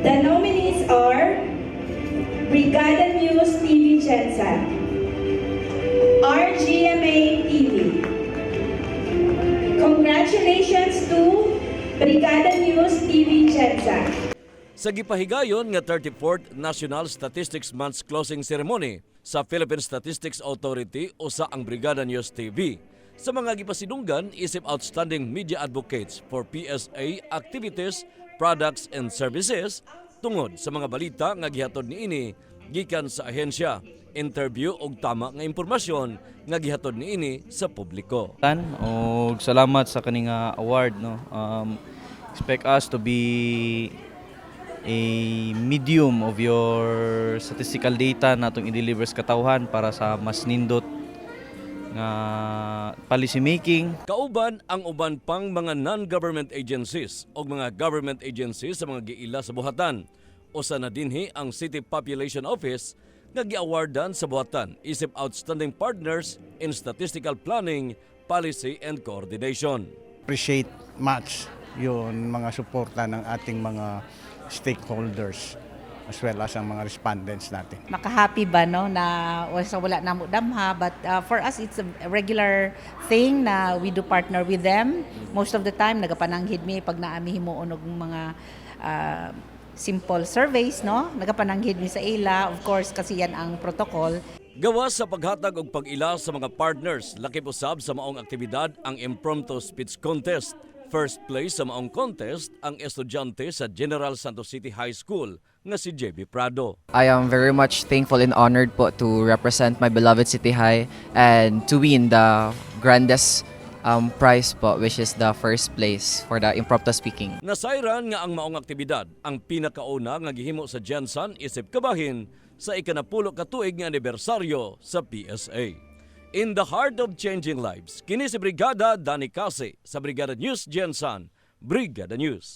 The nominees are Brigada News TV Jensen, RGMA TV. Congratulations to Brigada News TV Jensen. Sa gipahigayon nga 34th National Statistics Month's closing ceremony sa Philippine Statistics Authority o sa ang Brigada News TV. Sa mga gipasidunggan isip outstanding media advocates for PSA activities, products and services tungod sa mga balita nga gihatod niini gikan sa ahensya, interview og tama nga impormasyon nga gihatod niini sa publiko. Og salamat sa kaning nga award no. Um, expect us to be a medium of your statistical data na itong i-deliver sa katawhan para sa mas nindot nga policy making Kauban ang uban pang mga non-government agencies o mga government agencies sa mga giila sa buhatan. O sa nadinhi ang City Population Office nga giawardan sa buhatan isip outstanding partners in statistical planning, policy and coordination. appreciate much yun mga suporta ng ating mga stakeholders as well as ang mga respondents natin. makahappy ba no na o sa wala na mo damha? But uh, for us it's a regular thing na we do partner with them. Most of the time nagapananghid mi pag naami himuon og mga uh, simple surveys no? Nagapananghid mi sa ila. Of course kasi yan ang protocol. Gawas sa paghatag og pag-ila sa mga partners, lakip usab sa maong aktibidad ang impromptu speech contest. First place sa maong contest ang estudyante sa General Santos City High School nga si JB Prado. I am very much thankful and honored po to represent my beloved City High and to win the grandest um, prize po which is the first place for the impromptu speaking. Nasayran nga ang maong aktibidad ang pinakauna nga gihimo sa Jensen isip kabahin sa ikanapulo ka tuig nga anibersaryo sa PSA. In the heart of changing lives, kini si Brigada Dani Case sa Brigada News Jensen, Brigada News.